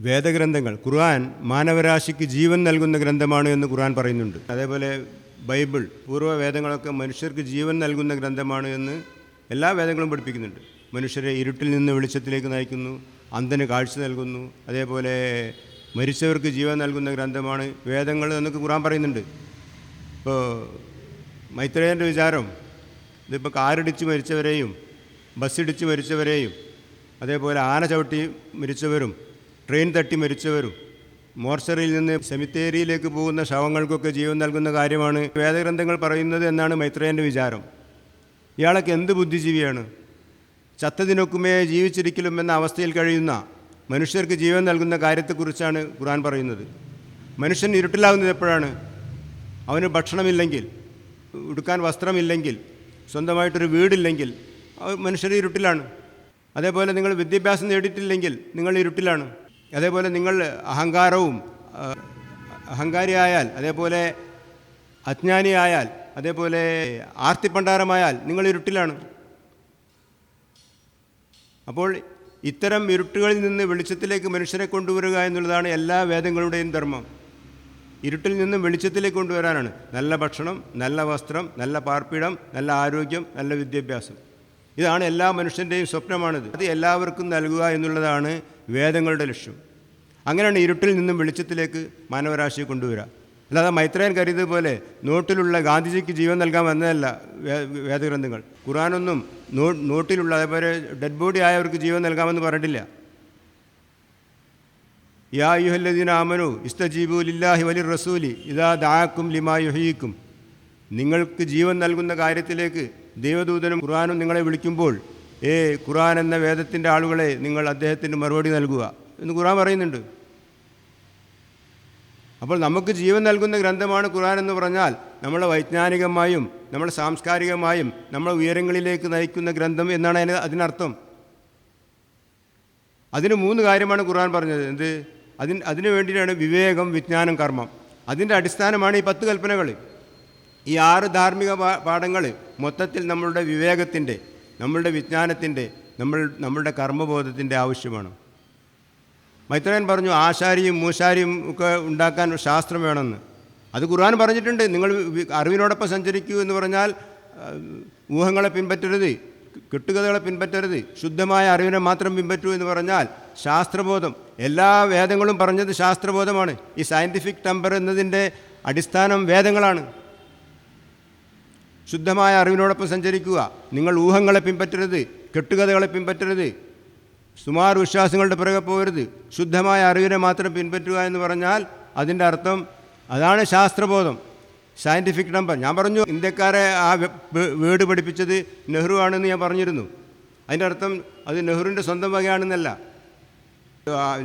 വേദഗ്രന്ഥങ്ങൾ. ഖുർആൻ മാനവരാശിക്ക് ജീവൻ നൽകുന്ന ഗ്രന്ഥമാണ് എന്ന് ഖുർആൻ പറയുന്നുണ്ട്. അതേപോലെ ബൈബിൾ പൂർവ വേദങ്ങളൊക്കെ മനുഷ്യർക്ക് ജീവൻ നൽകുന്ന ഗ്രന്ഥമാണ് എന്ന് എല്ലാ വേദങ്ങളും പഠിപ്പിക്കുന്നുണ്ട്. മനുഷ്യരെ ഇരുട്ടിൽ നിന്ന് വെളിച്ചത്തിലേക്ക് നയിക്കുന്നു അന്ധന് കാഴ്ച നൽകുന്നു അതേപോലെ മരിച്ചവർക്ക് ജീവൻ നൽകുന്ന ഗ്രന്ഥമാണ് വേദങ്ങൾ എന്നൊക്കെ ഖുർആൻ പറയുന്നുണ്ട്. ഇപ്പോൾ മൈത്രേയന്റെ വിചാരം ഇതിപ്പോൾ കാറിടിച്ച് മരിച്ചവരെയും ബസ്സിടിച്ച് മരിച്ചവരെയും അതേപോലെ ആന ചവിട്ടി മരിച്ചവരും ട്രെയിൻ തട്ടി മരിച്ചവരും മോർച്ചറിയിൽ നിന്ന് സെമിത്തേരിയിലേക്ക് പോകുന്ന ശവങ്ങൾക്കൊക്കെ ജീവൻ നൽകുന്ന കാര്യമാണ് വേദഗ്രന്ഥങ്ങൾ പറയുന്നത് എന്നാണ് മൈത്രേയന്റെ വിചാരം. ഇയാളൊക്കെ എന്ത് ബുദ്ധിജീവിയാണ്? ചത്തതിനൊക്കുമേ ജീവിച്ചിരിക്കലും എന്ന അവസ്ഥയിൽ കഴിയുന്ന മനുഷ്യർക്ക് ജീവൻ നൽകുന്ന കാര്യത്തെക്കുറിച്ചാണ് ഖുർആൻ പറയുന്നത്. മനുഷ്യൻ ഇരുട്ടിലാകുന്നത് എപ്പോഴാണ്? അവന് ഭക്ഷണമില്ലെങ്കിൽ ഉടുക്കാൻ വസ്ത്രമില്ലെങ്കിൽ സ്വന്തമായിട്ടൊരു വീടില്ലെങ്കിൽ മനുഷ്യർ ഇരുട്ടിലാണ്. അതേപോലെ നിങ്ങൾ വിദ്യാഭ്യാസം നേടിയിട്ടില്ലെങ്കിൽ നിങ്ങൾ ഇരുട്ടിലാണ്. അതേപോലെ നിങ്ങൾ അഹങ്കാരവും അഹങ്കാരിയായാൽ അതേപോലെ അജ്ഞാനിയായാൽ അതേപോലെ ആർത്തിപ്പണ്ടാരമായാൽ നിങ്ങൾ ഇരുട്ടിലാണ്. അപ്പോൾ ഇത്തരം ഇരുട്ടുകളിൽ നിന്ന് വെളിച്ചത്തിലേക്ക് മനുഷ്യരെ കൊണ്ടുവരിക എന്നുള്ളതാണ് എല്ലാ വേദങ്ങളുടെയും ധർമ്മം. ഇരുട്ടിൽ നിന്നും വെളിച്ചത്തിലേക്ക് കൊണ്ടുവരാനാണ്. നല്ല ഭക്ഷണം നല്ല വസ്ത്രം നല്ല പാർപ്പിടം നല്ല ആരോഗ്യം നല്ല വിദ്യാഭ്യാസം. ഇതാണ് എല്ലാ മനുഷ്യന്റെയും സ്വപ്നമാണിത്. അത് എല്ലാവർക്കും നൽകുക എന്നുള്ളതാണ് വേദങ്ങളുടെ ലക്ഷ്യം. അങ്ങനെയാണ് ഇരുട്ടിൽ നിന്നും വെളിച്ചത്തിലേക്ക് മാനവരാശിയെ കൊണ്ടുവരിക. അല്ലാതെ മൈത്രേയൻ കരുതിയത് പോലെ നോട്ടിലുള്ള ഗാന്ധിജിക്ക് ജീവൻ നൽകാൻ വന്നതല്ല വേദഗ്രന്ഥങ്ങൾ. ഖുറാനൊന്നും നോ നോട്ടിലുള്ള അതേപോലെ ഡെഡ് ബോഡി ആയവർക്ക് ജീവൻ നൽകാമെന്ന് പറഞ്ഞിട്ടില്ല. യാ യുഹല്ലദീന ആമനു ഇസ്തജീബു ലില്ലാഹി വലി റസൂലി ഇതാ ദാക്കും ലിമാ യുഹീക്കും. നിങ്ങൾക്ക് ജീവൻ നൽകുന്ന കാര്യത്തിലേക്ക് ദൈവദൂതനും ഖുർആാനും നിങ്ങളെ വിളിക്കുമ്പോൾ ഏ ഖുർആൻ എന്ന വേദത്തിന്റെ ആളുകളെ നിങ്ങൾ അദ്ദേഹത്തിന് മറുപടി നൽകുക എന്ന് ഖുർആൻ പറയുന്നുണ്ട്. അപ്പോൾ നമുക്ക് ജീവൻ നൽകുന്ന ഗ്രന്ഥമാണ് ഖുർആൻ എന്ന് പറഞ്ഞാൽ നമ്മളെ വൈജ്ഞാനികമായും നമ്മളെ സാംസ്കാരികമായും നമ്മളെ ഉയരങ്ങളിലേക്ക് നയിക്കുന്ന ഗ്രന്ഥം എന്നാണ് അതിന് അതിനർത്ഥം. അതിന് മൂന്ന് കാര്യമാണ് ഖുർആൻ പറഞ്ഞത്. എന്ത്? അതിന് അതിനു വേണ്ടിയിട്ടാണ് വിവേകം വിജ്ഞാനം കർമ്മം. അതിന്റെ അടിസ്ഥാനമാണ് ഈ പത്ത് കൽപ്പനകൾ. ഈ ആറ് ധാർമ്മിക പാഠങ്ങൾ മൊത്തത്തിൽ നമ്മളുടെ വിവേകത്തിന്റെ നമ്മളുടെ വിജ്ഞാനത്തിന്റെ നമ്മൾ നമ്മളുടെ കർമ്മബോധത്തിന്റെ ആവശ്യമാണ്. മൈത്രേയൻ പറഞ്ഞു ആശാരിയും മൂശാരിയും ഒക്കെ ഉണ്ടാക്കാൻ ശാസ്ത്രം വേണമെന്ന്. അത് ഖുർആൻ പറഞ്ഞിട്ടുണ്ട്. നിങ്ങൾ അറിവിനോടൊപ്പം സഞ്ചരിക്കൂ എന്ന് പറഞ്ഞാൽ ഊഹങ്ങളെ പിൻപറ്റരുത് കെട്ടുകഥകളെ പിൻപറ്റരുത് ശുദ്ധമായ അറിവിനെ മാത്രം പിൻപറ്റൂ എന്ന് പറഞ്ഞാൽ ശാസ്ത്രബോധം. എല്ലാ വേദങ്ങളും പറഞ്ഞത് ശാസ്ത്രബോധമാണ്. ഈ സയന്റിഫിക് ടെമ്പർ എന്നതിന്റെ അടിസ്ഥാനം വേദങ്ങളാണ്. ശുദ്ധമായ അറിവിനോടൊപ്പം സഞ്ചരിക്കുക. നിങ്ങൾ ഊഹങ്ങളെ പിൻപറ്റരുത്. കെട്ടുകഥകളെ പിൻപറ്റരുത്. സുമാർ വിശ്വാസങ്ങളുടെ പിറകെ പോകരുത്. ശുദ്ധമായ അറിവിനെ മാത്രം പിൻപറ്റുക എന്ന് പറഞ്ഞാൽ അതിന്റെ അർത്ഥം അതാണ് ശാസ്ത്രബോധം. സയന്റിഫിക് നമ്പർ ഞാൻ പറഞ്ഞു ഇന്ത്യക്കാരെ ആ വേർഡ് പഠിപ്പിച്ചത് നെഹ്റു ആണെന്ന് ഞാൻ പറഞ്ഞിരുന്നു. അതിന്റെ അർത്ഥം അത് നെഹ്റുവിന്റെ സ്വന്തം വകയാണെന്നല്ല.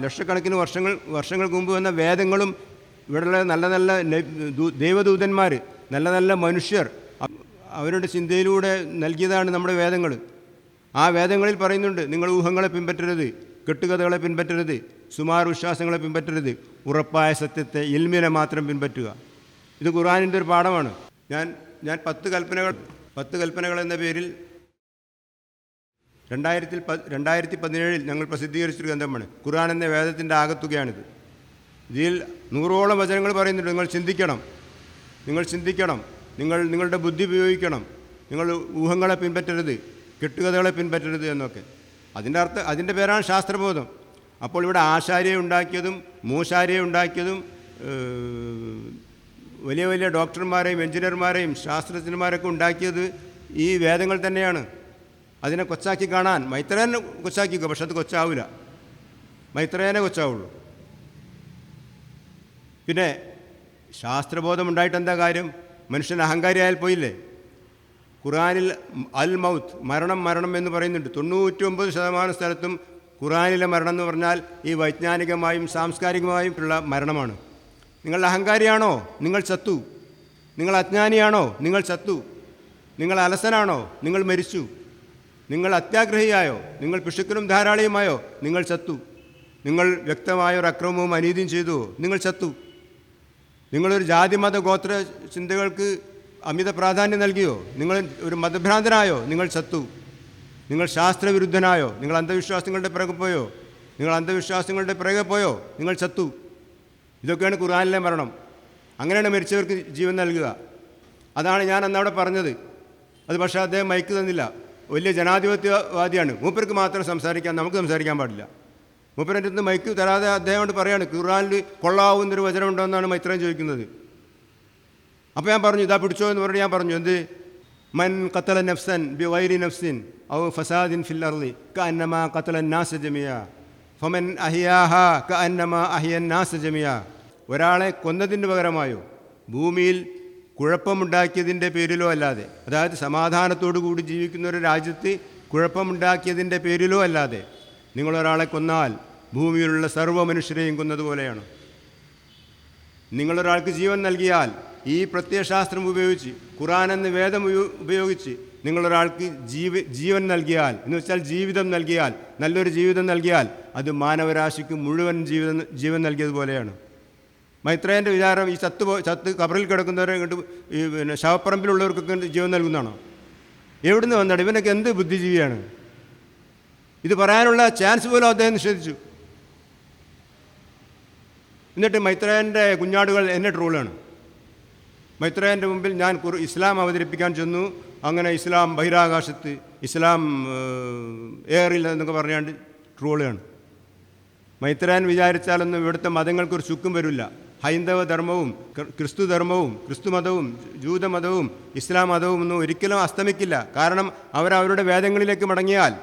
ലക്ഷക്കണക്കിന് വർഷങ്ങൾ വർഷങ്ങൾക്ക് മുമ്പ് വന്ന വേദങ്ങളും ഇവിടെയുള്ള നല്ല നല്ല ദൈവദൂതന്മാർ നല്ല നല്ല മനുഷ്യർ അവരുടെ ചിന്തയിലൂടെ നൽകിയതാണ് നമ്മുടെ വേദങ്ങൾ. ആ വേദങ്ങളിൽ പറയുന്നുണ്ട് നിങ്ങൾ ഊഹങ്ങളെ പിൻപറ്റരുത് കെട്ടുകഥകളെ പിൻപറ്റരുത് സുമാർ വിശ്വാസങ്ങളെ പിൻപറ്റരുത് ഉറപ്പായ സത്യത്തെ ഇൽമിനെ മാത്രം പിൻപറ്റുക. ഇത് ഖുർആാനിന്റെ ഒരു പാഠമാണ്. ഞാൻ ഞാൻ പത്ത് കൽപ്പനകൾ പത്ത് കൽപ്പനകൾ എന്ന പേരിൽ രണ്ടായിരത്തിൽ പ രണ്ടായിരത്തി പതിനേഴിൽ ഞങ്ങൾ പ്രസിദ്ധീകരിച്ചൊരു ഗ്രന്ഥമാണ്. ഖുർആൻ എന്ന വേദത്തിന്റെ ആകത്തുകയാണിത്. ഇതിൽ നൂറോളം വചനങ്ങൾ പറയുന്നുണ്ട്. നിങ്ങൾ ചിന്തിക്കണം. നിങ്ങൾ ചിന്തിക്കണം. നിങ്ങൾ നിങ്ങളുടെ ബുദ്ധി ഉപയോഗിക്കണം. നിങ്ങൾ ഊഹങ്ങളെ പിൻപറ്റരുത് കെട്ടുകഥകളെ പിൻപറ്റരുത് എന്നൊക്കെ. അതിന്റെ അർത്ഥം അതിന്റെ പേരാണ് ശാസ്ത്രബോധം. അപ്പോൾ ഇവിടെ ആശാരിയെ ഉണ്ടാക്കിയതും മൂശാരിയെ ഉണ്ടാക്കിയതും വലിയ വലിയ ഡോക്ടർമാരെയും എഞ്ചിനീയർമാരെയും ശാസ്ത്രജ്ഞന്മാരൊക്കെ ഉണ്ടാക്കിയത് ഈ വേദങ്ങൾ തന്നെയാണ്. അതിനെ കൊച്ചാക്കി കാണാൻ മൈത്രേനെ കൊച്ചാക്കിക്കോ പക്ഷെ അത് കൊച്ചാവില്ല മൈത്രേനെ കൊച്ചാവുള്ളൂ. പിന്നെ ശാസ്ത്രബോധം ഉണ്ടായിട്ട് എന്താ കാര്യം? മനുഷ്യൻ അഹങ്കാരിയായാൽ പോയില്ലേ? ഖുറാനിൽ അൽ മൗത്ത് മരണം മരണം എന്ന് പറയുന്നുണ്ട്. തൊണ്ണൂറ്റി ഒമ്പത് ശതമാനം സ്ഥലത്തും ഖുറാനിലെ മരണം എന്ന് പറഞ്ഞാൽ ഈ വൈജ്ഞാനികമായും സാംസ്കാരികമായിട്ടുള്ള മരണമാണ്. നിങ്ങൾ അഹങ്കാരിയാണോ? നിങ്ങൾ ചത്തു. നിങ്ങൾ അജ്ഞാനിയാണോ? നിങ്ങൾ ചത്തു. നിങ്ങൾ അലസനാണോ? നിങ്ങൾ മരിച്ചു. നിങ്ങൾ അത്യാഗ്രഹിയായോ? നിങ്ങൾ പിശുക്കനും ധാരാളിയുമായോ? നിങ്ങൾ ചത്തു. നിങ്ങൾ വ്യക്തമായ ഒരു അക്രമവും അനീതിയും ചെയ്തു. നിങ്ങൾ ചത്തു. നിങ്ങളൊരു ജാതി മത ഗോത്ര ചിന്തകൾക്ക് അമിത പ്രാധാന്യം നൽകിയോ? നിങ്ങൾ ഒരു മതഭ്രാന്തനായോ? നിങ്ങൾ ചത്തു നിങ്ങൾ ശാസ്ത്രവിരുദ്ധനായോ? നിങ്ങൾ അന്ധവിശ്വാസങ്ങളുടെ പിറകെ പോയോ? നിങ്ങൾ അന്ധവിശ്വാസങ്ങളുടെ പിറകെ പോയോ? നിങ്ങൾ ചത്തു ഇതൊക്കെയാണ് ഖുർആാനിലെ മരണം. അങ്ങനെയാണ് മരിച്ചവർക്ക് ജീവൻ നൽകുക. അതാണ് ഞാൻ അന്നവിടെ പറഞ്ഞത്. അത് പക്ഷേ അദ്ദേഹം മൈക്ക് തന്നില്ല. വലിയ ജനാധിപത്യവാദിയാണ്. മൂപ്പർക്ക് മാത്രം സംസാരിക്കാൻ നമുക്ക് സംസാരിക്കാൻ പാടില്ല. മൂപ്പരന്റെ അടുത്ത് മൈക്ക് തരാതെ അദ്ദേഹം പറയാണ് ഖുർആാനിൽ കൊള്ളാവുന്നൊരു വചനം ഉണ്ടോ എന്നാണ് മൈത്രേൻ ചോദിക്കുന്നത്. അപ്പോൾ ഞാൻ പറഞ്ഞു ഇതാ പിടിച്ചോ എന്ന് പറഞ്ഞ് ഞാൻ പറഞ്ഞു എന്ത്? മൻ കത്തല നഫ്സൻ ബി വൈരി നഫ്സിൻ ഔ ഫസാദിൻ ഫില്ലർലി ക അന്നമ കത്തല നാസ ജമിയ ഫമൻ അഹിയാഹ ക അന്നമ അഹിയൻ നാസ ജമിയ ഒരാളെ കൊന്നതിന് പകരമായോ? ഭൂമിയിൽ കുഴപ്പമുണ്ടാക്കിയതിന്റെ പേരിലോ അല്ലാതെ. അതായത് സമാധാനത്തോടു കൂടി ജീവിക്കുന്ന ഒരു രാജ്യത്ത് കുഴപ്പമുണ്ടാക്കിയതിന്റെ പേരിലോ അല്ലാതെ. നിങ്ങളൊരാളെ കൊന്നാൽ ഭൂമിയിലുള്ള സർവ മനുഷ്യരെയും കൊന്നതുപോലെയാണ് നിങ്ങളൊരാൾക്ക് ജീവൻ നൽകിയാൽ ഈ പ്രത്യയശാസ്ത്രം ഉപയോഗിച്ച് ഖുറാൻ എന്ന വേദം ഉപയോഗിച്ച് നിങ്ങളൊരാൾക്ക് ജീവ ജീവൻ നൽകിയാൽ എന്ന് വെച്ചാൽ ജീവിതം നൽകിയാൽ നല്ലൊരു ജീവിതം നൽകിയാൽ അത് മാനവരാശിക്ക് മുഴുവൻ ജീവിതം ജീവൻ നൽകിയതുപോലെയാണ് മൈത്രേയന്റെ വിചാരം ഈ ചത്ത് ചത്ത് കബറിൽ കിടക്കുന്നവരെ ഇങ്ങോട്ട് ഈ പിന്നെ ശവപ്പറമ്പിലുള്ളവർക്കൊക്കെ ജീവൻ നൽകുന്നതാണോ? എവിടുന്ന് വന്നാണ്? ഇവനൊക്കെ എന്ത് ബുദ്ധിജീവിയാണ്? ഇത് പറയാനുള്ള ചാൻസ് പോലും അദ്ദേഹം നിഷേധിച്ചു. എന്നിട്ട് മൈത്രേയന്റെ കുഞ്ഞാടുകൾ എന്നെ ട്രോളാണ് മൈത്രേയന്റെ മുമ്പിൽ ഞാൻ ഇസ്ലാം അവതരിപ്പിക്കാൻ ചെന്നു. അങ്ങനെ ഇസ്ലാം ബഹിരാകാശത്ത് ഇസ്ലാം എയറിൽ എന്നൊക്കെ പറഞ്ഞാണ്ട് ട്രോളാണ് മൈത്രേയൻ വിചാരിച്ചാലൊന്നും ഇവിടുത്തെ മതങ്ങൾക്കൊരു ചുക്കും വരില്ല. ഹൈന്ദവ ധർമ്മവും ക്രിസ്തു ധർമ്മവും ക്രിസ്തു മതവും ജൂതമതവും ഇസ്ലാം മതവും ഒന്നും ഒരിക്കലും അസ്തമിക്കില്ല. കാരണം അവരവരുടെ വേദങ്ങളിലേക്ക് മടങ്ങിയാൽ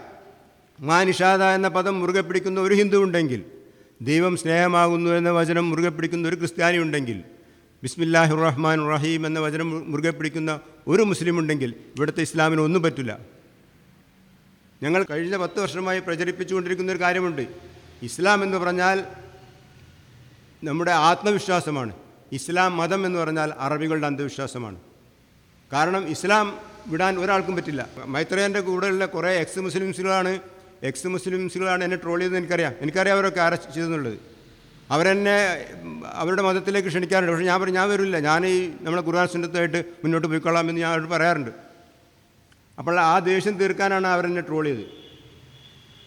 മാ നിഷാദ എന്ന പദം മുറുകെ പിടിക്കുന്ന ഒരു ഹിന്ദു ഉണ്ടെങ്കിൽ ദൈവം സ്നേഹമാകുന്നു എന്ന വചനം മുറുകെ പിടിക്കുന്ന ഒരു ക്രിസ്ത്യാനി ഉണ്ടെങ്കിൽ ബിസ്മില്ലാഹി റഹ്മാൻ റഹീം എന്ന വചനം മുറുകെ പിടിക്കുന്ന ഒരു മുസ്ലിം ഉണ്ടെങ്കിൽ ഇവിടുത്തെ ഇസ്ലാമിന് ഒന്നും പറ്റില്ല. ഞങ്ങൾ കഴിഞ്ഞ പത്ത് വർഷമായി പ്രചരിപ്പിച്ചുകൊണ്ടിരിക്കുന്ന ഒരു കാര്യമുണ്ട്. ഇസ്ലാം എന്ന് പറഞ്ഞാൽ നമ്മുടെ ആത്മവിശ്വാസമാണ്. ഇസ്ലാം മതം എന്ന് പറഞ്ഞാൽ അറബികളുടെ അന്ധവിശ്വാസമാണ്. കാരണം ഇസ്ലാം വിടാൻ ഒരാൾക്കും പറ്റില്ല. മൈത്രേന്റെ കൂടെയുള്ള കുറേ എക്സ് മുസ്ലിംസുകളാണ് എക്സ് മുസ്ലിംസുകളാണ് എന്നെ ട്രോൾ ചെയ്തത് എനിക്കറിയാം. എനിക്കറിയാം അവരൊക്കെ അറസ്റ്റ് ചെയ്തെന്നുള്ളത്. അവരെന്നെ അവരുടെ മതത്തിലേക്ക് ക്ഷണിക്കാറുണ്ട്. പക്ഷേ ഞാൻ പറഞ്ഞു ഞാൻ വരില്ല. ഞാൻ ഈ നമ്മളെ ഖുർആൻ സുന്നത്തായിട്ട് മുന്നോട്ട് പോയിക്കൊള്ളാം എന്ന് ഞാൻ അവരോട് പറയാറുണ്ട്. അപ്പോൾ ആ ദേഷ്യം തീർക്കാനാണ് അവരെന്നെ ട്രോൾ ചെയ്തത്.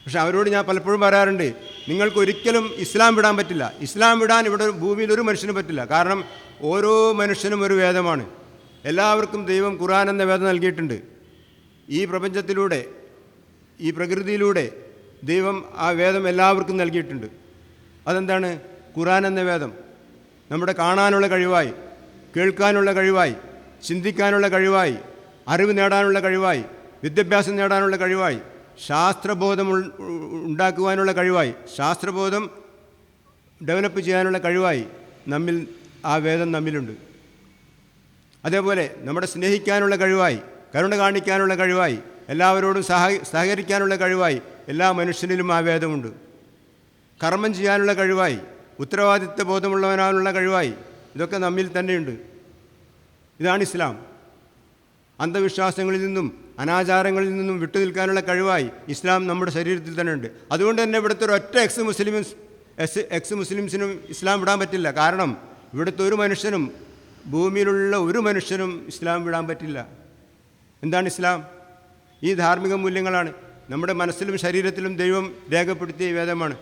പക്ഷെ അവരോട് ഞാൻ പലപ്പോഴും പറയാറുണ്ട് നിങ്ങൾക്ക് ഒരിക്കലും ഇസ്ലാം വിടാൻ പറ്റില്ല. ഇസ്ലാം വിടാൻ ഇവിടെ ഭൂമിയിൽ ഒരു മനുഷ്യനും പറ്റില്ല. കാരണം ഓരോ മനുഷ്യനും ഒരു വേദമാണ്. എല്ലാവർക്കും ദൈവം ഖുർആൻ എന്ന വേദം നൽകിയിട്ടുണ്ട്. ഈ പ്രപഞ്ചത്തിലൂടെ ഈ പ്രകൃതിയിലൂടെ ദൈവം ആ വേദം എല്ലാവർക്കും നൽകിയിട്ടുണ്ട്. അതെന്താണ്? ഖുറാൻ എന്ന വേദം. നമ്മുടെ കാണാനുള്ള കഴിവായി കേൾക്കാനുള്ള കഴിവായി ചിന്തിക്കാനുള്ള കഴിവായി അറിവ് നേടാനുള്ള കഴിവായി വിദ്യാഭ്യാസം നേടാനുള്ള കഴിവായി ശാസ്ത്രബോധം ഉണ്ടാക്കുവാനുള്ള കഴിവായി ശാസ്ത്രബോധം ഡെവലപ്പ് ചെയ്യാനുള്ള കഴിവായി നമ്മിൽ ആ വേദം നമ്മിലുണ്ട്. അതേപോലെ നമ്മുടെ സ്നേഹിക്കാനുള്ള കഴിവായി കരുണ കാണിക്കാനുള്ള കഴിവായി എല്ലാവരോടും സഹ സഹകരിക്കാനുള്ള കഴിവായി. എല്ലാ മനുഷ്യനിലും ആ വേദമുണ്ട് കർമ്മം ചെയ്യാനുള്ള കഴിവായി. ഉത്തരവാദിത്വ ബോധമുള്ളവനാനുള്ള കഴിവായി. ഇതൊക്കെ നമ്മിൽ തന്നെയുണ്ട്. ഇതാണ് ഇസ്ലാം. അന്ധവിശ്വാസങ്ങളിൽ നിന്നും അനാചാരങ്ങളിൽ നിന്നും വിട്ടുനിൽക്കാനുള്ള കഴിവായി ഇസ്ലാം നമ്മുടെ ശരീരത്തിൽ തന്നെ ഉണ്ട് അതുകൊണ്ട് തന്നെ ഇവിടുത്തെ ഒരു ഒറ്റ എക്സ് മുസ്ലിംസ് എസ് എക്സ് മുസ്ലിംസിനും ഇസ്ലാം വിടാൻ പറ്റില്ല. കാരണം ഇവിടുത്തെ ഒരു മനുഷ്യനും ഭൂമിയിലുള്ള ഒരു മനുഷ്യനും ഇസ്ലാം വിടാൻ പറ്റില്ല. എന്താണ് ഇസ്ലാം? ഈ ധാർമ്മിക മൂല്യങ്ങളാണ്. നമ്മുടെ മനസ്സിലും ശരീരത്തിലും ദൈവം രേഖപ്പെടുത്തിയ വേദമാണ്.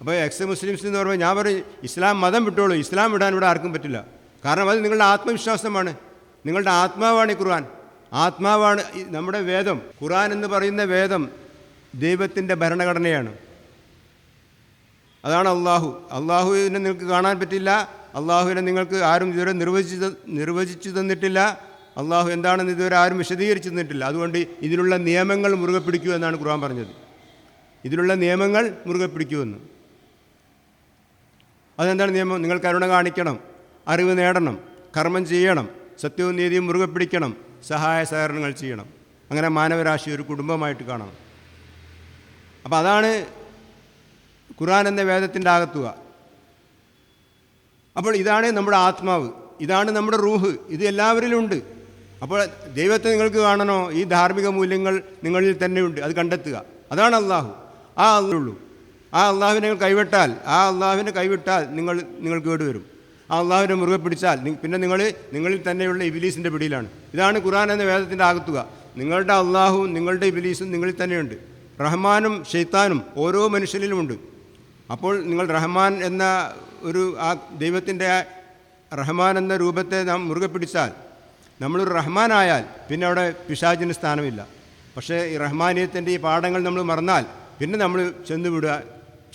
അപ്പോൾ എക്സ് മുസ്ലിംസ് എന്ന് പറയുമ്പോൾ ഞാൻ പറയും ഇസ്ലാം മതം വിട്ടോളൂ. ഇസ്ലാം വിടാൻ ഇവിടെ ആർക്കും പറ്റില്ല. കാരണം അത് നിങ്ങളുടെ ആത്മവിശ്വാസമാണ്. നിങ്ങളുടെ ആത്മാവാണ് ഈ ഖുർആൻ. ആത്മാവാണ് നമ്മുടെ വേദം. ഖുർആൻ എന്ന് പറയുന്ന വേദം ദൈവത്തിന്റെ ഭരണഘടനയാണ്. അതാണ് അള്ളാഹു അള്ളാഹുവിനെ നിങ്ങൾക്ക് കാണാൻ പറ്റില്ല. അള്ളാഹുവിനെ നിങ്ങൾക്ക് ആരും ഇതുവരെ നിർവചിച്ച് നിർവചിച്ചു തന്നിട്ടില്ല. അള്ളാഹു എന്താണെന്ന് ഇതുവരെ ആരും വിശദീകരിച്ചു തന്നിട്ടില്ല അതുകൊണ്ട് ഇതിലുള്ള നിയമങ്ങൾ മുറുകെ പിടിക്കൂ എന്നാണ് ഖുർആൻ പറഞ്ഞത്. ഇതിലുള്ള നിയമങ്ങൾ മുറുകെ പിടിക്കുമെന്ന് അതെന്താണ് നിയമം? നിങ്ങൾ കരുണ കാണിക്കണം അറിവ് നേടണം കർമ്മം ചെയ്യണം സത്യവും നീതിയും മുറുകെ പിടിക്കണം സഹായ സഹകരണങ്ങൾ ചെയ്യണം. അങ്ങനെ മാനവരാശി ഒരു കുടുംബമായിട്ട് കാണണം. അപ്പോൾ അതാണ് ഖുർആൻ എന്ന വേദത്തിന്റെ ആകത്തുക. അപ്പോൾ ഇതാണ് നമ്മുടെ ആത്മാവ് ഇതാണ് നമ്മുടെ റൂഹ് ഇത് എല്ലാവരിലും ഉണ്ട്. അപ്പോൾ ദൈവത്തെ നിങ്ങൾക്ക് കാണണോ? ഈ ധാർമ്മിക മൂല്യങ്ങൾ നിങ്ങളിൽ തന്നെ ഉണ്ട്. അത് കണ്ടെത്തുക. അതാണ് അള്ളാഹു ആ അള്ളുള്ളൂ ആ അള്ളാഹുവിനെ നിങ്ങൾ കൈവിട്ടാൽ ആ അള്ളാഹുവിനെ കൈവിട്ടാൽ നിങ്ങൾ നിങ്ങൾ കേടുവരും ആ അള്ളാഹുവിനെ മുറുകെ പിടിച്ചാൽ പിന്നെ നിങ്ങൾ നിങ്ങളിൽ തന്നെയുള്ള ഇബിലീസിന്റെ പിടിയിലാണ്. ഇതാണ് ഖുറാൻ എന്ന വേദത്തിന്റെ ആകത്തുക. നിങ്ങളുടെ അള്ളാഹുവും നിങ്ങളുടെ ഇബിലീസും നിങ്ങളിൽ തന്നെയുണ്ട്. റഹ്മാനും ഷെയ്ത്താനും ഓരോ മനുഷ്യനിലുമുണ്ട് അപ്പോൾ നിങ്ങൾ റഹ്മാൻ എന്ന ഒരു ആ ദൈവത്തിന്റെ റഹ്മാൻ എന്ന രൂപത്തെ നാം മുറുകെ പിടിച്ചാൽ നമ്മളൊരു റഹ്മാനായാൽ പിന്നെ അവിടെ പിശാചിന് സ്ഥാനമില്ല. പക്ഷേ ഈ റഹ്മാനിയത്തിന്റെ ഈ പാഠങ്ങൾ നമ്മൾ മറന്നാൽ പിന്നെ നമ്മൾ ചെന്ന് വിടുക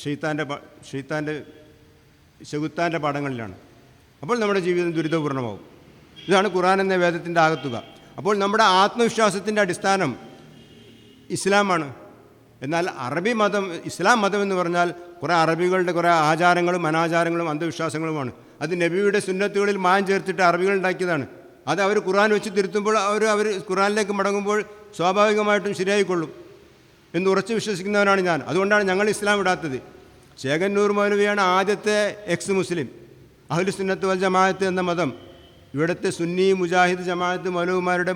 ഷെയ്ത്താന്റെ ഷെയ്ത്താന്റെ ശകുത്താന്റെ പാഠങ്ങളിലാണ്. അപ്പോൾ നമ്മുടെ ജീവിതം ദുരിതപൂർണമാവും ഇതാണ് ഖുറാൻ എന്ന വേദത്തിന്റെ ആകത്തുക. അപ്പോൾ നമ്മുടെ ആത്മവിശ്വാസത്തിന്റെ അടിസ്ഥാനം ഇസ്ലാമാണ്. എന്നാൽ അറബി മതം ഇസ്ലാം മതം എന്ന് പറഞ്ഞാൽ കുറേ അറബികളുടെ കുറേ ആചാരങ്ങളും അനാചാരങ്ങളും അന്ധവിശ്വാസങ്ങളുമാണ്. അത് നബിയുടെ സുന്നത്തുകളിൽ മായം ചേർത്തിട്ട് അറബികൾ ഉണ്ടാക്കിയതാണ്. അത് അവർ ഖുറാൻ വെച്ച് തിരുത്തുമ്പോൾ അവർ അവർ ഖുറാനിലേക്ക് മടങ്ങുമ്പോൾ സ്വാഭാവികമായിട്ടും ശരിയായിക്കൊള്ളും എന്ന് ഉറച്ചു വിശ്വസിക്കുന്നവനാണ് ഞാൻ. അതുകൊണ്ടാണ് ഞങ്ങൾ ഇസ്ലാം ഇടാത്തത് ചേകന്നൂർ മൗലവിയാണ് ആദ്യത്തെ എക്സ് മുസ്ലിം. അഹ്ലു സുന്നത്ത് വൽ ജമാഅത്ത് എന്ന മതം. ഇവിടുത്തെ സുന്നി മുജാഹിദ് ജമാഅത്ത് മൗലവിമാരുടെ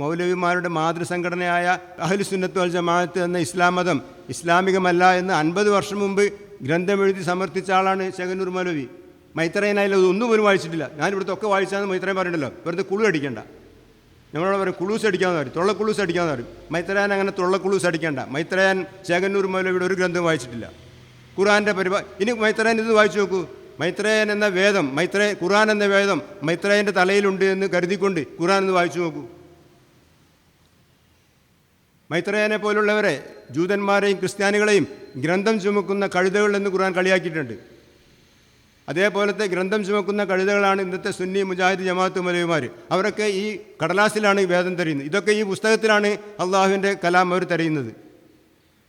മൗലവിമാരുടെ മാതൃസംഘടനയായ അഹ്ലു സുന്നത്ത് വൽ ജമാഅത്ത് എന്ന ഇസ്ലാം മതം ഇസ്ലാമികമല്ല എന്ന് അൻപത് വർഷം മുമ്പ് ഗ്രന്ഥമെഴുതി സമർത്ഥിച്ച ആളാണ് ചേകന്നൂർ മൗലവി. മൈത്രേനായാലും ഒന്നും പോലും വായിച്ചിട്ടില്ല. ഞാൻ ഇവിടുത്തെ ഒക്കെ വായിച്ചാന്ന് മൈത്രേൻ പറഞ്ഞിട്ടുണ്ടല്ലോ. വെറുതെ കുളു അടിക്കേണ്ട. ഞങ്ങളോട് പറയും കുളൂസ് അടിക്കാമെന്ന് പറയും. തൊള്ളക്കുളൂസ് അടിക്കാമെന്ന് പറയും. മൈത്രയാൻ അങ്ങനെ തൊള്ളക്കുളൂസ് അടിക്കേണ്ട. മൈത്രയാൻ ചേകന്നൂർ മൗലവിയുടെ ഒരു ഗ്രന്ഥം വായിച്ചിട്ടില്ല. ഖുറാന്റെ പരിപാടി ഇനി മൈത്രയാൻ ഇത് വായിച്ചു നോക്കൂ. മൈത്രയൻ എന്ന വേദം മൈത്രേ ഖുറാൻ എന്ന വേദം മൈത്രേയന്റെ തലയിലുണ്ട് എന്ന് കരുതിക്കൊണ്ട് ഖുറാൻ എന്ന് വായിച്ചു നോക്കൂ. മൈത്രയനെ പോലുള്ളവരെ ജൂതന്മാരെയും ക്രിസ്ത്യാനികളെയും ഗ്രന്ഥം ചുമക്കുന്ന കഴുതകൾ എന്ന് ഖുറാൻ കളിയാക്കിയിട്ടുണ്ട്. അതേപോലത്തെ ഗ്രന്ഥം ചുമക്കുന്ന കഴുതകളാണ് ഇന്നത്തെ സുന്നി മുജാഹിദ് ജമാഅത്ത് മലയുമാർ അവരൊക്കെ ഈ കടലാസിലാണ് ഈ വേദം തരുന്നത് ഇതൊക്കെ ഈ പുസ്തകത്തിലാണ് അള്ളാഹുവിന്റെ കലാം അവർ തെരയുന്നത്.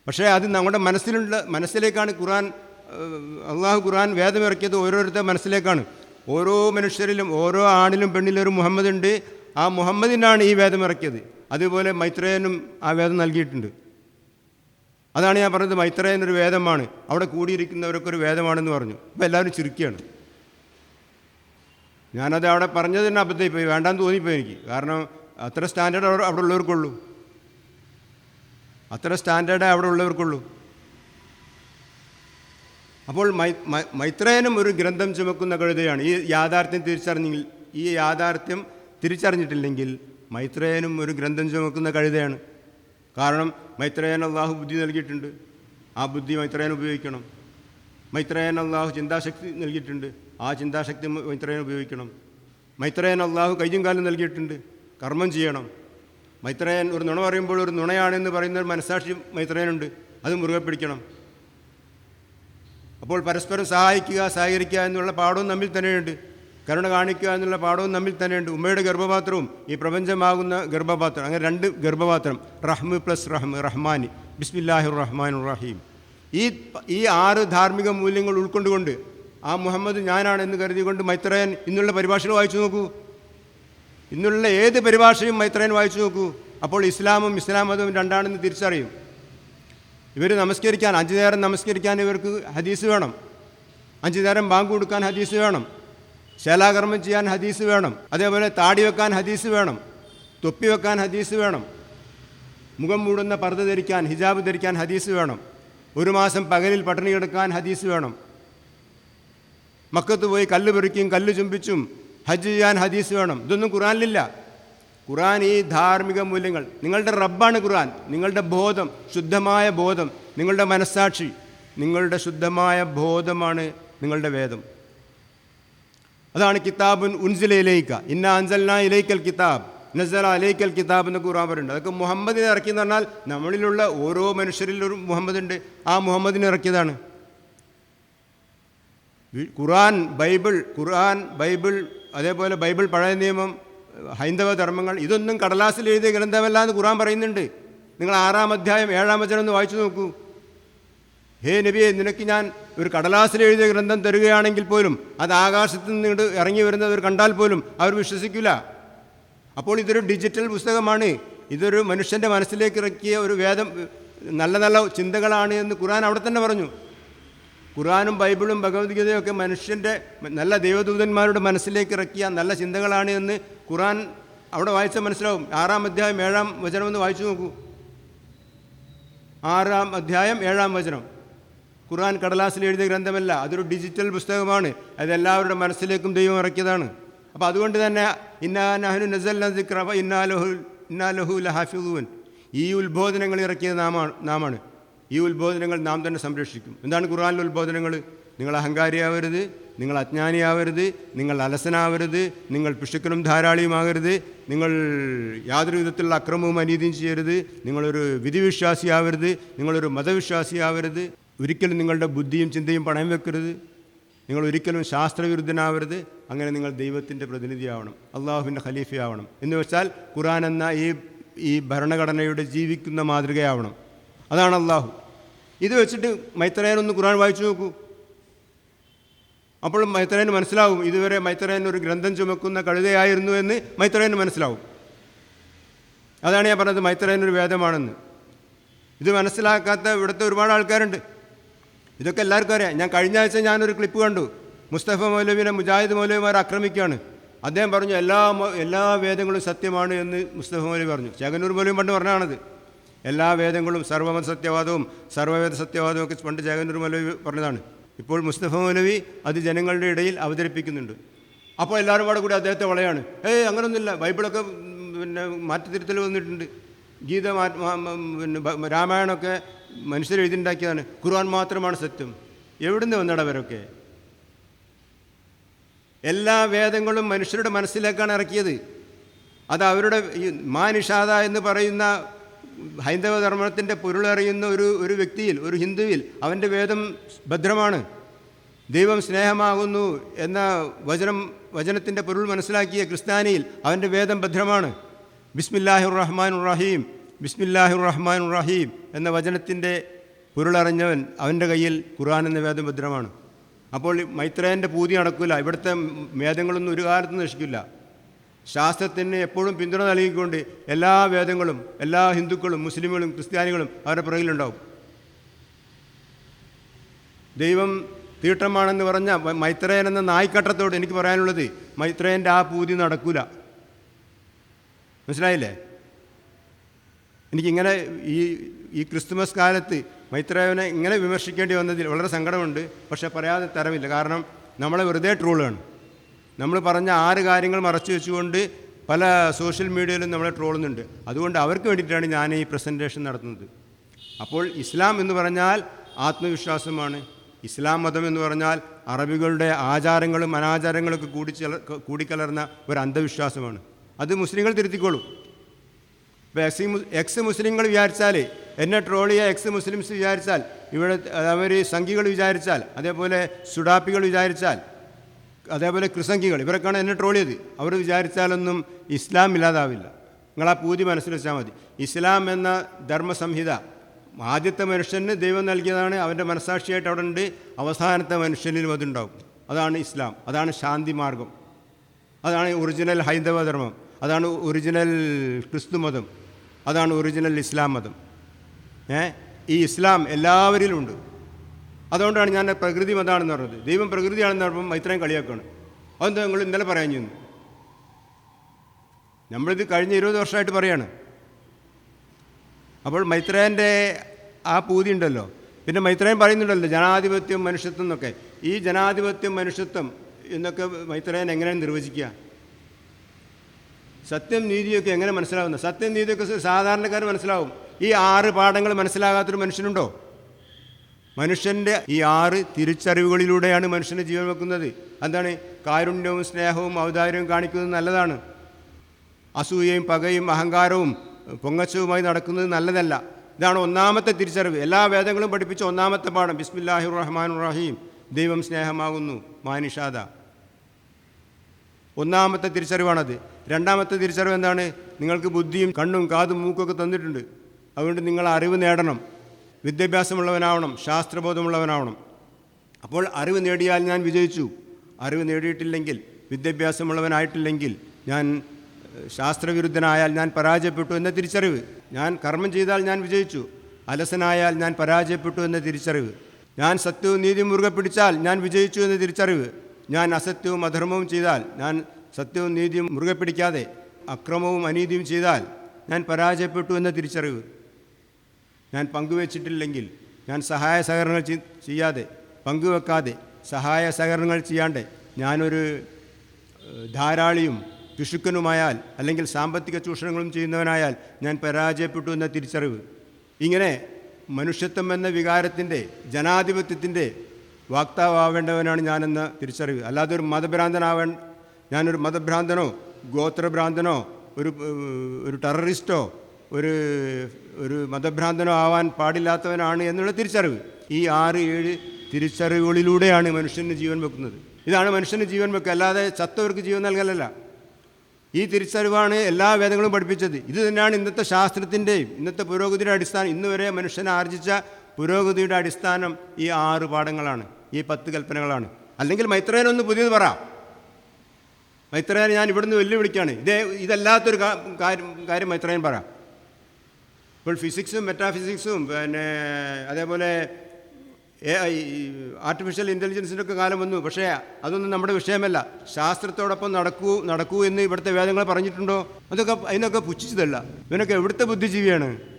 പക്ഷേ അത് നമ്മുടെ മനസ്സിലുള്ള മനസ്സിലേക്കാണ് ഖുറാൻ അള്ളാഹു ഖുറാൻ വേദമിറക്കിയത് ഓരോരുത്തരുടെ മനസ്സിലേക്കാണ്. ഓരോ മനുഷ്യരിലും ഓരോ ആണിലും പെണ്ണിലും ഒരു മുഹമ്മദ് ഉണ്ട്. ആ മുഹമ്മദിനാണ് ഈ വേദമിറക്കിയത് അതുപോലെ മൈത്രേയനും ആ വേദം നൽകിയിട്ടുണ്ട്. അതാണ് ഞാൻ പറഞ്ഞത് മൈത്രേയൻ ഒരു വേദമാണ്. അവിടെ കൂടിയിരിക്കുന്നവരൊക്കെ ഒരു വേദമാണെന്ന് പറഞ്ഞു. അപ്പോൾ എല്ലാവരും ചുരുക്കിയാണ് ഞാനത് അവിടെ പറഞ്ഞത് തന്നെ അബദ്ധമായി പോയി. വേണ്ടാന്ന് തോന്നിപ്പോയി എനിക്ക്. കാരണം അത്ര സ്റ്റാൻഡേർഡ് അവിടെ ഉള്ളവർക്കുള്ളൂ. അത്ര സ്റ്റാൻഡേർഡേ അവിടെ ഉള്ളവർക്കുള്ളൂ. അപ്പോൾ മൈ- മൈത്രേയനും ഒരു ഗ്രന്ഥം ചുമക്കുന്ന കഴുതയാണ് ഈ യാഥാർത്ഥ്യം തിരിച്ചറിഞ്ഞെങ്കിൽ ഈ യാഥാർത്ഥ്യം തിരിച്ചറിഞ്ഞിട്ടില്ലെങ്കിൽ മൈത്രേയനും ഒരു ഗ്രന്ഥം ചുമക്കുന്ന കഴുതയാണ് കാരണം മൈത്രേയൻ അള്ളാഹു ബുദ്ധി നൽകിയിട്ടുണ്ട്. ആ ബുദ്ധി മൈത്രേയൻ ഉപയോഗിക്കണം. മൈത്രേയൻ അള്ളാഹു ചിന്താശക്തി നൽകിയിട്ടുണ്ട്. ആ ചിന്താശക്തി മൈത്രേയൻ ഉപയോഗിക്കണം. മൈത്രേയൻ അള്ളാഹു കയ്യും കാലം നൽകിയിട്ടുണ്ട്. കർമ്മം ചെയ്യണം. മൈത്രേയൻ ഒരു നുണ പറയുമ്പോൾ ഒരു നുണയാണെന്ന് പറയുന്ന ഒരു മനസ്സാക്ഷി മൈത്രേയനുണ്ട്. അത് മുറുകെ പിടിക്കണം. അപ്പോൾ പരസ്പരം സഹായിക്കുക സഹകരിക്കുക എന്നുള്ള പാഠവും നമ്മിൽ തന്നെയുണ്ട്. കരുണ കാണിക്കുക എന്നുള്ള പാഠവും നമ്മിൽ തന്നെയുണ്ട് ഉമ്മയുടെ ഗർഭപാത്രവും ഈ പ്രപഞ്ചമാകുന്ന ഗർഭപാത്രം. അങ്ങനെ രണ്ട് ഗർഭപാത്രം. റഹ്മ് പ്ലസ് റഹ്മ റഹ്മാനി. ബിസ്മില്ലാഹിർ റഹ്മാൻ റഹീം ഈ ഈ ആറ് ധാർമ്മിക മൂല്യങ്ങൾ ഉൾക്കൊണ്ടുകൊണ്ട് ആ മുഹമ്മദ് ഞാനാണെന്ന് കരുതിക്കൊണ്ട് മൈത്രയൻ ഇന്നുള്ള പരിഭാഷകൾ വായിച്ചു നോക്കൂ. ഇന്നുള്ള ഏത് പരിഭാഷയും മൈത്രയൻ വായിച്ചു നോക്കൂ. അപ്പോൾ ഇസ്ലാമും ഇസ്ലാം മതവും രണ്ടാണെന്ന് തിരിച്ചറിയും. ഇവർ നമസ്കരിക്കാൻ അഞ്ചു നേരം നമസ്കരിക്കാൻ ഇവർക്ക് ഹദീസ് വേണം. അഞ്ചു നേരം ബാങ്ക് കൊടുക്കാൻ ഹദീസ് വേണം. ശേലാകർമ്മം ചെയ്യാൻ ഹദീസ് വേണം. അതേപോലെ താടി വെക്കാൻ ഹദീസ് വേണം. തൊപ്പി വെക്കാൻ ഹദീസ് വേണം. മുഖം മൂടുന്ന പർദ്ദ ധരിക്കാൻ ഹിജാബ് ധരിക്കാൻ ഹദീസ് വേണം. ഒരു മാസം പകലിൽ പട്ടിണി കിടക്കാൻ ഹദീസ് വേണം. മക്കത്ത് പോയി കല്ല് പെറുക്കിയും കല്ല് ചുംബിച്ചും ഹജ്ജ് ചെയ്യാൻ ഹദീസ് വേണം. ഇതൊന്നും ഖുറാനിലില്ല ഖുറാൻ ഈ ധാർമ്മിക മൂല്യങ്ങൾ. നിങ്ങളുടെ റബ്ബാണ് ഖുറാൻ നിങ്ങളുടെ ബോധം ശുദ്ധമായ ബോധം. നിങ്ങളുടെ മനസ്സാക്ഷി. നിങ്ങളുടെ ശുദ്ധമായ ബോധമാണ് നിങ്ങളുടെ വേദം. അതാണ് കിതാബുൻ ഉൻസില ഇലയിക്ക ഇന്ന അൻസൽന ഇലൈക്കൽ കിതാബ്. നസല അലൈക്കൽ കിതാബ് എന്ന് ഖുറാൻ പറയുന്നുണ്ട്. അതൊക്കെ മുഹമ്മദിനെ ഇറക്കി എന്ന് പറഞ്ഞാൽ നമ്മളിലുള്ള ഓരോ മനുഷ്യരിലൊരു മുഹമ്മദുണ്ട് ആ മുഹമ്മദിനെ ഇറക്കിയതാണ്. ഖുർആൻ ബൈബിൾ ഖുർആൻ ബൈബിൾ അതേപോലെ ബൈബിൾ പഴയ നിയമം ഹൈന്ദവ ധർമ്മങ്ങൾ ഇതൊന്നും കടലാസിൽ എഴുതിയ ഗ്രന്ഥമല്ല എന്ന് ഖുർആൻ പറയുന്നുണ്ട്. നിങ്ങൾ ആറാം അധ്യായം ഏഴാം വചനം ഒന്ന് വായിച്ചു നോക്കൂ. ഹേ നബിയെ നിനക്ക് ഞാൻ ഒരു കടലാസിൽ എഴുതിയ ഗ്രന്ഥം തരികയാണെങ്കിൽ പോലും അത് ആകാശത്ത് നിന്ന് ഇറങ്ങി വരുന്നവർ കണ്ടാൽ പോലും അവർ വിശ്വസിക്കില്ല അപ്പോൾ ഇതൊരു ഡിജിറ്റൽ പുസ്തകമാണ്. ഇതൊരു മനുഷ്യന്റെ മനസ്സിലേക്ക് ഇറക്കിയ ഒരു വേദം നല്ല നല്ല ചിന്തകളാണ് എന്ന് ഖുർആൻ അവിടെ തന്നെ പറഞ്ഞു. ഖുർആാനും ബൈബിളും ഭഗവത്ഗീതയും ഒക്കെ മനുഷ്യന്റെ നല്ല ദൈവദൂതന്മാരുടെ മനസ്സിലേക്ക് ഇറക്കിയ നല്ല ചിന്തകളാണ് എന്ന് ഖുർആൻ അവിടെ വായിച്ചാൽ മനസ്സിലാവും. ആറാം അധ്യായം ഏഴാം വചനം ഒന്ന് വായിച്ചു നോക്കൂ. ആറാം അധ്യായം ഏഴാം വചനം. ഖുർആൻ കടലാസിൽ എഴുതിയ ഗ്രന്ഥമല്ല അതൊരു ഡിജിറ്റൽ പുസ്തകമാണ്. അതെല്ലാവരുടെ മനസ്സിലേക്കും ദൈവം ഇറക്കിയതാണ്. അപ്പോൾ അതുകൊണ്ട് തന്നെ ഇന്നാ നഹനു നസൽ നദിക്രവ ഇന്നാലഹു ഇന്നാലഹു ലഹാഫിദൂൻ. ഈ ഉത്ബോധനങ്ങൾ ഇറക്കിയ നാമാണ് നാമാണ്. ഈ ഉത്ബോധനങ്ങൾ നാം തന്നെ സംരക്ഷിക്കും. എന്താണ് ഖുർആാനിലെ ഉത്ബോധനങ്ങൾ? നിങ്ങൾ അഹങ്കാരിയാവരുത് നിങ്ങൾ അജ്ഞാനിയാവരുത് നിങ്ങൾ അലസനാവരുത് നിങ്ങൾ പിശുക്കനും ധാരാളിയുമാകരുത് നിങ്ങൾ യാതൊരു വിധത്തിലുള്ള അക്രമവും അനീതിയും ചെയ്യരുത് നിങ്ങളൊരു വിധിവിശ്വാസിയാവരുത് നിങ്ങളൊരു മതവിശ്വാസിയാവരുത്. ഒരിക്കലും നിങ്ങളുടെ ബുദ്ധിയും ചിന്തയും പണയം വെക്കരുത്. നിങ്ങൾ ഒരിക്കലും ശാസ്ത്രവിരുദ്ധനാവരുത്. അങ്ങനെ നിങ്ങൾ ദൈവത്തിന്റെ പ്രതിനിധിയാവണം. അള്ളാഹുവിന്റെ ഖലീഫയാവണം. എന്ന് വെച്ചാൽ ഖുറാൻ എന്ന ഈ ഈ ഭരണഘടനയുടെ ജീവിക്കുന്ന മാതൃകയാവണം. അതാണ് അള്ളാഹു. ഇത് വെച്ചിട്ട് മൈത്രയൻ ഒന്ന് ഖുറാൻ വായിച്ചു നോക്കൂ. അപ്പോൾ മൈത്രയൻ മനസ്സിലാവും. ഇതുവരെ മൈത്രയൻ ഒരു ഗ്രന്ഥം ചുമക്കുന്ന കഴുതയായിരുന്നു എന്ന് മൈത്രയന് മനസ്സിലാവും. അതാണ് ഞാൻ പറഞ്ഞത് മൈത്രയൻ ഒരു വേദമാണെന്ന്. ഇത് മനസ്സിലാക്കാത്ത ഇവിടുത്തെ ഒരുപാട് ആൾക്കാരുണ്ട്. ഇതൊക്കെ എല്ലാവർക്കും അറിയാം. ഞാൻ കഴിഞ്ഞ ആഴ്ച ഞാനൊരു ക്ലിപ്പ് കണ്ടു. മുസ്തഫ മൗലവിനെ മുജാഹിദ് മൗലവിമാർ ആക്രമിക്കുകയാണ്. അദ്ദേഹം പറഞ്ഞു എല്ലാ എല്ലാ വേദങ്ങളും സത്യമാണ് എന്ന് മുസ്തഫ മൗലവി പറഞ്ഞു. ചേകന്നൂർ മൗലവി പണ്ട് പറഞ്ഞാണത്. എല്ലാ വേദങ്ങളും സർവമത സത്യവാദവും സർവവേദ സത്യവാദവും ഒക്കെ പണ്ട് ചേകന്നൂർ മൗലവി പറഞ്ഞതാണ്. ഇപ്പോൾ മുസ്തഫ മൗലവി അത് ജനങ്ങളുടെ ഇടയിൽ അവതരിപ്പിക്കുന്നുണ്ട്. അപ്പോൾ എല്ലാവരും കൂടെ കൂടി അദ്ദേഹത്തെ വളയാണ്. ഏയ് അങ്ങനൊന്നുമില്ല. ബൈബിളൊക്കെ പിന്നെ മാറ്റിത്തിരുത്തൽ വന്നിട്ടുണ്ട്. ഗീത പിന്നെ രാമായണമൊക്കെ മനുഷ്യർ എഴുതിണ്ടാക്കിയതാണ്. ഖുർആൻ മാത്രമാണ് സത്യം. എവിടുന്ന് വന്നടവരൊക്കെ എല്ലാ വേദങ്ങളും മനുഷ്യരുടെ മനസ്സിലേക്കാണ് ഇറക്കിയത്. അത് അവരുടെ ഈ മാനിഷാദ എന്ന് പറയുന്ന ഹൈന്ദവ ധർമ്മത്തിന്റെ പൊരുളറിയുന്ന ഒരു ഒരു വ്യക്തിയിൽ ഒരു ഹിന്ദുവിൽ അവന്റെ വേദം ഭദ്രമാണ്. ദൈവം സ്നേഹമാകുന്നു എന്ന വചനം വചനത്തിന്റെ പൊരുൾ മനസ്സിലാക്കിയ ക്രിസ്ത്യാനിയിൽ അവന്റെ വേദം ഭദ്രമാണ്. ബിസ്മില്ലാഹിർ റഹ്മാൻ റഹീം. ബിസ്മില്ലാഹിർ റഹ്മാൻ റഹീം എന്ന വചനത്തിന്റെ പൊരുളറിഞ്ഞവൻ അവന്റെ കയ്യിൽ ഖുർആൻ എന്ന വേദം ഭദ്രമാണ്. അപ്പോൾ മൈത്രേയന്റെ പൂതി നടക്കില്ല. ഇവിടുത്തെ വേദങ്ങളൊന്നും ഒരു കാലത്തും നശിക്കില്ല. ശാസ്ത്രത്തിന് എപ്പോഴും പിന്തുണ നൽകിക്കൊണ്ട് എല്ലാ വേദങ്ങളും എല്ലാ ഹിന്ദുക്കളും മുസ്ലിമുകളും ക്രിസ്ത്യാനികളും അവരുടെ പുറകിലുണ്ടാവും. ദൈവം തീട്ടമാണെന്ന് പറഞ്ഞ മൈത്രേയൻ എന്ന നായ്ക്കട്ടത്തോട് എനിക്ക് പറയാനുള്ളത് മൈത്രേയന്റെ ആ പൂതി നടക്കൂല മനസ്സിലായില്ലേ? എനിക്കിങ്ങനെ ഈ ഈ ക്രിസ്തുമസ് കാലത്ത് മൈത്രേവനെ ഇങ്ങനെ വിമർശിക്കേണ്ടി വന്നതിൽ വളരെ സങ്കടമുണ്ട്. പക്ഷേ പറയാതെ തരമില്ല. കാരണം നമ്മളെ വെറുതെ ട്രോളാണ് നമ്മൾ പറഞ്ഞ ആറ് കാര്യങ്ങൾ മറച്ചു വെച്ചുകൊണ്ട് പല സോഷ്യൽ മീഡിയയിലും നമ്മളെ ട്രോളുന്നുണ്ട്. അതുകൊണ്ട് അവർക്ക് വേണ്ടിയിട്ടാണ് ഞാൻ ഈ പ്രസന്റേഷൻ നടത്തുന്നത്. അപ്പോൾ ഇസ്ലാം എന്ന് പറഞ്ഞാൽ ആത്മവിശ്വാസമാണ്. ഇസ്ലാം മതം എന്ന് പറഞ്ഞാൽ അറബികളുടെ ആചാരങ്ങളും അനാചാരങ്ങളൊക്കെ കൂടി കൂടിക്കലർന്ന ഒരു അന്ധവിശ്വാസമാണ്. അത് മുസ്ലിങ്ങൾ തിരുത്തിക്കോളും. ഇപ്പോൾ എക്സ് എക്സ് മുസ്ലിങ്ങൾ വിചാരിച്ചാൽ എന്നെ ട്രോൾ ചെയ്യുക എക്സ് മുസ്ലിംസ് വിചാരിച്ചാൽ ഇവിടെ അവർ സംഘികൾ വിചാരിച്ചാൽ അതേപോലെ സുഡാപ്പികൾ വിചാരിച്ചാൽ അതേപോലെ ക്രിസംഖികൾ ഇവരൊക്കെയാണ് എന്നെ ട്രോൾ ചെയ്ത്. അവർ വിചാരിച്ചാലൊന്നും ഇസ്ലാം ഇല്ലാതാവില്ല. നിങ്ങൾ ആ പൂതി മനസ്സിൽ വെച്ചാൽ മതി. ഇസ്ലാം എന്ന ധർമ്മസംഹിത ആദ്യത്തെ മനുഷ്യന് ദൈവം നൽകിയതാണ് അവന്റെ മനസാക്ഷിയായിട്ട് അവിടെ ഉണ്ട് അവസാനത്തെ മനുഷ്യനിലും അതുണ്ടാവും. അതാണ് ഇസ്ലാം അതാണ് ശാന്തി മാർഗം. അതാണ് ഒറിജിനൽ ഹൈന്ദവ ധർമ്മം അതാണ് ഒറിജിനൽ ക്രിസ്തു മതം. അതാണ് ഒറിജിനൽ ഇസ്ലാം മതം ഏ? ഈ ഇസ്ലാം എല്ലാവരിലും ഉണ്ട് അതുകൊണ്ടാണ് ഞാൻ പ്രകൃതി മതമാണെന്ന് പറഞ്ഞത്. ദൈവം പ്രകൃതിയാണെന്ന് പറയുമ്പോൾ ഇത്രയും കളിയാക്കുകയാണ്. അതെന്താ നിങ്ങൾ ഇന്നലെ പറയാൻ ചെയ്യുന്നു? നമ്മളിത് കഴിഞ്ഞ ഇരുപത് വർഷമായിട്ട് പറയാണ്. അപ്പോൾ മൈത്രേന്റെ ആ പൂതി ഉണ്ടല്ലോ. പിന്നെ മൈത്രേൻ പറയുന്നുണ്ടല്ലോ ജനാധിപത്യം മനുഷ്യത്വം എന്നൊക്കെ. ഈ ജനാധിപത്യം മനുഷ്യത്വം എന്നൊക്കെ മൈത്രേൻ എങ്ങനെയാണ് നിർവചിക്കുക? സത്യം നീതിയൊക്കെ എങ്ങനെ മനസ്സിലാവുന്നത് സത്യം നീതിയൊക്കെ സാധാരണക്കാർ മനസ്സിലാവും. ഈ ആറ് പാഠങ്ങൾ മനസ്സിലാകാത്തൊരു മനുഷ്യനുണ്ടോ? മനുഷ്യന്റെ ഈ ആറ് തിരിച്ചറിവുകളിലൂടെയാണ് മനുഷ്യന്റെ ജീവൻ വെക്കുന്നത്. എന്താണ്? കാരുണ്യവും സ്നേഹവും ഔദാര്യവും കാണിക്കുന്നത് നല്ലതാണ്. അസൂയയും പകയും അഹങ്കാരവും പൊങ്ങച്ചവുമായി നടക്കുന്നത് നല്ലതല്ല. ഇതാണ് ഒന്നാമത്തെ തിരിച്ചറിവ്. എല്ലാ വേദങ്ങളും പഠിപ്പിച്ച ഒന്നാമത്തെ പാഠം. ബിസ്മില്ലാഹിർ റഹ്മാൻ റഹീം. ദൈവം സ്നേഹമാകുന്നു. മാനിഷാദ. ഒന്നാമത്തെ തിരിച്ചറിവാണത്. രണ്ടാമത്തെ തിരിച്ചറിവ് എന്താണ്? നിങ്ങൾക്ക് ബുദ്ധിയും കണ്ണും കാതും മൂക്കൊക്കെ തന്നിട്ടുണ്ട്. അതുകൊണ്ട് നിങ്ങൾ അറിവ് നേടണം. വിദ്യാഭ്യാസമുള്ളവനാവണം ശാസ്ത്രബോധമുള്ളവനാവണം. അപ്പോൾ അറിവ് നേടിയാൽ ഞാൻ വിജയിച്ചു. അറിവ് നേടിയിട്ടില്ലെങ്കിൽ വിദ്യാഭ്യാസമുള്ളവനായിട്ടില്ലെങ്കിൽ ഞാൻ ശാസ്ത്രവിരുദ്ധനായാൽ ഞാൻ പരാജയപ്പെട്ടു എന്ന തിരിച്ചറിവ്. ഞാൻ കർമ്മം ചെയ്താൽ ഞാൻ വിജയിച്ചു. അലസനായാൽ ഞാൻ പരാജയപ്പെട്ടു എന്ന തിരിച്ചറിവ്. ഞാൻ സത്യവും നീതിയും മുറുകെ പിടിച്ചാൽ ഞാൻ വിജയിച്ചു എന്ന തിരിച്ചറിവ്. ഞാൻ അസത്യവും അധർമ്മവും ചെയ്താൽ ഞാൻ സത്യവും നീതിയും മുറുകെ പിടിക്കാതെ അക്രമവും അനീതിയും ചെയ്താൽ ഞാൻ പരാജയപ്പെട്ടു എന്ന തിരിച്ചറിവ്. ഞാൻ പങ്കുവച്ചിട്ടില്ലെങ്കിൽ ഞാൻ സഹായ സഹകരണങ്ങൾ ചെയ്- ചെയ്യാതെ പങ്കുവെക്കാതെ സഹായ സഹകരണങ്ങൾ ചെയ്യാണ്ട് ഞാനൊരു ധാരാളിയും പിശുക്കനുമായാൽ അല്ലെങ്കിൽ സാമ്പത്തിക ചൂഷണങ്ങളും ചെയ്യുന്നവനായാൽ ഞാൻ പരാജയപ്പെട്ടു എന്ന തിരിച്ചറിവ്. ഇങ്ങനെ മനുഷ്യത്വം എന്ന വികാരത്തിന്റെ ജനാധിപത്യത്തിന്റെ വാക്താവാവേണ്ടവനാണ് ഞാനെന്ന് തിരിച്ചറിവ്. അല്ലാതെ ഒരു മതഭ്രാന്തനാവാൻ ഞാനൊരു മതഭ്രാന്തനോ ഗോത്രഭ്രാന്തനോ ഒരു ഒരു ടെററിസ്റ്റോ ഒരു ഒരു മതഭ്രാന്തനോ ആവാൻ പാടില്ലാത്തവനാണ് എന്നുള്ള തിരിച്ചറിവ്. ഈ ആറ് ഏഴ് തിരിച്ചറിവുകളിലൂടെയാണ് മനുഷ്യന് ജീവൻ വെക്കുന്നത്. ഇതാണ് മനുഷ്യന് ജീവൻ വെക്കുക. അല്ലാതെ ചത്തവർക്ക് ജീവൻ നൽകലല്ല. ഈ തിരിച്ചറിവാണ് എല്ലാ വേദങ്ങളും പഠിപ്പിച്ചത്. ഇത് തന്നെയാണ് ഇന്നത്തെ ശാസ്ത്രത്തിന്റെയും ഇന്നത്തെ പുരോഗതിയുടെ അടിസ്ഥാനം. ഇന്നുവരെ മനുഷ്യൻ ആർജിച്ച പുരോഗതിയുടെ അടിസ്ഥാനം ഈ ആറ് പാഠങ്ങളാണ്. ഈ പത്ത് കൽപ്പനകളാണ്. അല്ലെങ്കിൽ മൈത്രേനൊന്ന് പുതിയത് പറ. മൈത്രേയൻ ഞാൻ ഇവിടുന്ന് വെല്ലുവിളിക്കുകയാണ് ഇതേ ഇതല്ലാത്തൊരു കാര്യം കാര്യം മൈത്രേയൻ പറ. ഇപ്പോൾ ഫിസിക്സും മെറ്റാഫിസിക്സും പിന്നെ അതേപോലെ എ ഐ ആർട്ടിഫിഷ്യൽ ഇന്റലിജൻസിന്റെ ഒക്കെ കാലം വന്നു. പക്ഷേ അതൊന്നും നമ്മുടെ വിഷയമല്ല. ശാസ്ത്രത്തോടൊപ്പം നടക്കൂ നടക്കൂ എന്ന് ഇവിടുത്തെ വേദങ്ങൾ പറഞ്ഞിട്ടുണ്ടോ? അതൊക്കെ അതിനൊക്കെ പുച്ഛിച്ചതല്ല. ഇവനൊക്കെ എവിടുത്തെ ബുദ്ധിജീവിയാണ്?